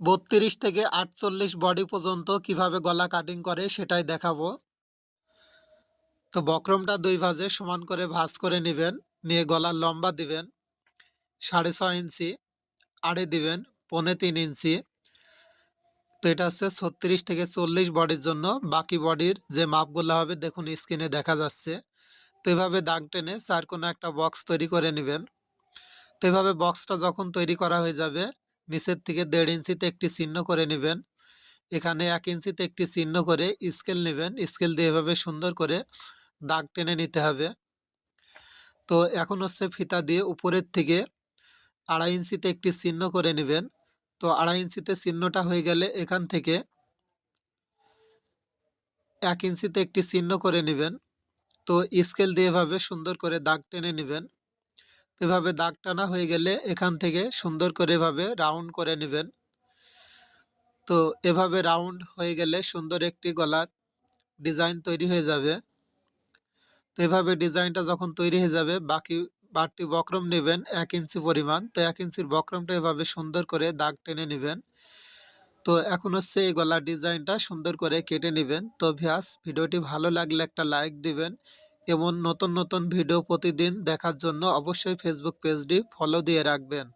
বত্রিশ থেকে আটচল্লিশ বডি পর্যন্ত কীভাবে গলা কাটিং করে সেটাই দেখাবো। তো বক্রমটা দুই ভাজে সমান করে ভাঁজ করে নেবেন, নিয়ে গলার লম্বা দিবেন, সাড়ে ছয় ইঞ্চি, আড়ে দিবেন, পৌনে তিন ইঞ্চি। তো এটা হচ্ছে ছত্রিশ থেকে চল্লিশ বডির জন্য বাকি বডির যে মাপগুলো হবে দেখুন স্ক্রিনে দেখা যাচ্ছে। তো এভাবে দাগ টেনে চার কোনো একটা বক্স তৈরি করে নেবেন। তো এভাবে বক্সটা যখন তৈরি করা হয়ে যাবে নিচের থেকে দেড় ইঞ্চিতে একটি চিহ্ন করে নেবেন। এখানে এক ইঞ্চিতে একটি চিহ্ন করে স্কেল নেবেন। স্কেল দিয়ে এভাবে সুন্দর করে দাগ টেনে নিতে হবে। তো এখন হচ্ছে ফিতা দিয়ে উপরের থেকে আড়াই ইঞ্চিতে একটি চিহ্ন করে নেবেন। তো আড়াই ইঞ্চিতে চিহ্নটা হয়ে গেলে এখান থেকে এক ইঞ্চিতে একটি চিহ্ন করে নেবেন। তো স্কেল দিয়ে এভাবে সুন্দর করে দাগ টেনে নেবেন। এভাবে দাগ টানা হয়ে গেলে এখান থেকে সুন্দর করে এভাবে রাউন্ড করে নেবেন। তো এভাবে রাউন্ড হয়ে গেলে সুন্দর একটি গলার ডিজাইন তৈরি হয়ে যাবে। তো এভাবে ডিজাইনটা যখন তৈরি হয়ে যাবে, বাকি বাড়তি বক্রম নেবেন এক ইঞ্চি পরিমাণ। তো এক ইঞ্চির বক্রমটা এভাবে সুন্দর করে দাগ টেনে নেবেন। তো এখন হচ্ছে এই গলার ডিজাইনটা সুন্দর করে কেটে নেবেন। তো ভিয়াস ভিডিওটি ভালো লাগলে একটা লাইক দিবেন। এমন নতুন নতুন ভিডিও প্রতিদিন দেখার জন্য অবশ্যই ফেসবুক পেজটি ফলো দিয়ে রাখবেন।